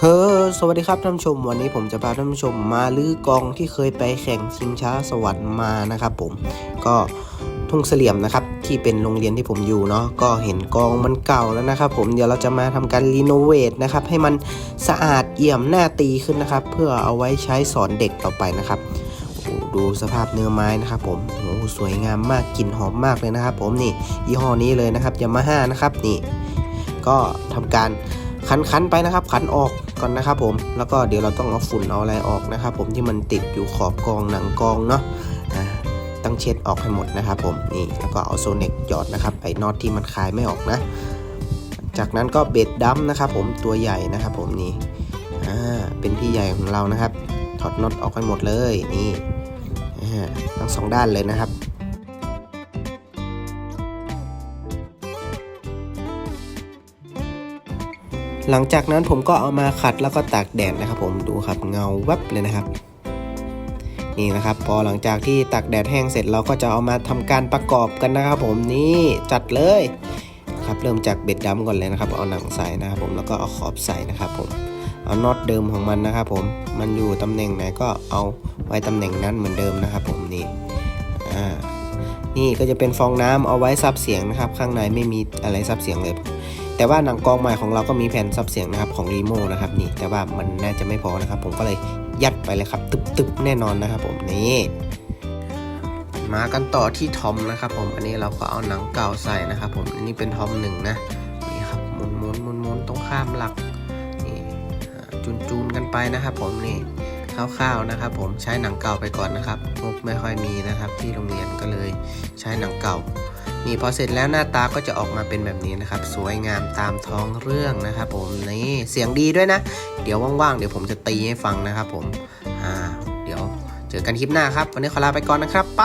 เฮ้อสวัสดีครับท่านผู้ชม วันนี้ผมจะพาท่านผู้ชมมาลื้อกองที่เคยไปแข่งชิงช้าสวรรค์มานะครับผมก็ทุ่งเสลี่ยมนะครับที่เป็นโรงเรียนที่ผมอยู่เนาะก็เห็นกองมันเก่าแล้วนะครับผมเดี๋ยวเราจะมาทำการรีโนเวทนะครับให้มันสะอาดเอี่ยมหน้าตีขึ้นนะครับ เพื่อเอาไว้ใช้สอนเด็กต่อไปนะครับดูสภาพเนื้อไม้นะครับผมโอ้สวยงามมากกลิ่นหอมมากเลยนะครับ ผมนี่ยี่ห้อนี้เลยนะครับยามาฮ่านะครับนี่ ก็ทำการ คันๆไปนะครับขันออกก่อนนะครับผมแล้วก็เดี๋ยวเราต้องเอาฝุ่นเอาอะไรออกนะครับผมที่มันติดอยู่ขอบกองหนังกองเนาะต้องเช็ดออกให้หมดนะครับผมนี่แล้วก็เอาโซเน็กหยอดนะครับไอ้น็อตที่มันคลายไม่ออกนะ จากนั้นก็เบ็ดดัมนะครับผมตัวใหญ่นะครับผมนี่อ่าเป็นพี่ใหญ่ของเรานะครับ ถอดน็อตออกให้หมดเลยนี่ทั้งสองด้านเลยนะครับ หลังจากนั้นผมก็เอามาขัดแล้วก็ตากแดดนะครับ ผมดูครับเงาแวบเลยนะครับ นี่นะครับ พอหลังจากที่ตากแดดแห้งเสร็จเราก็จะเอามาทำการประกอบกันนะครับ ผมนี่จัดเลยครับเริ่มจากเบ็ดดำก่อนเลยนะครับ เอาหนังใส่นะครับ ผมแล้วก็เอาขอบใส่นะครับ ผมเอาน็อตเดิมของมันนะครับ ผมมันอยู่ตำแหน่งไหนก็เอาไว้ตำแหน่งนั้นเหมือนเดิมนะครับ ผมนี่อ่านี่ก็จะเป็นฟองน้ำเอาไว้ซับเสียงนะครับ ข้างในไม่มีอะไรซับเสียงเลย แต่ว่าหนังกองใหม่ของเราก็มีแผ่นซับเสียงนะครับของรีโมนะครับนี่แต่ว่ามันน่าจะไม่พอนะครับ ผมก็เลยยัดไปเลยครับ ตึบๆแน่นอนนะครับ ผมนี่มากันต่อที่ทอมนะครับ ผมอันนี้เราก็เอาหนังเก่าใส่นะครับ ผมอันนี้เป็นทอมหนึ่งนะนี่ครับหมุนหมุนหมุนหมุนตรงข้ามหลักนี่จูนจูนๆกันไปนะครับ ผมนี่คร่าวๆนะครับ ผมใช้หนังเก่าไปก่อนนะครับงบไม่ค่อยมีนะครับ ที่โรงเรียนก็เลยใช้หนังเก่า นี่พอเสร็จแล้วหน้าตาก็จะออกมาเป็นแบบนี้นะครับ สวยงามตามท้องเรื่องนะครับ ผมนี่เสียงดีด้วยนะ เดี๋ยวว่างๆเดี๋ยวผมจะตีให้ฟังนะครับ ผมอ่าเดี๋ยวเจอกันคลิปหน้าครับ วันนี้ขอลาไปก่อนนะครับไป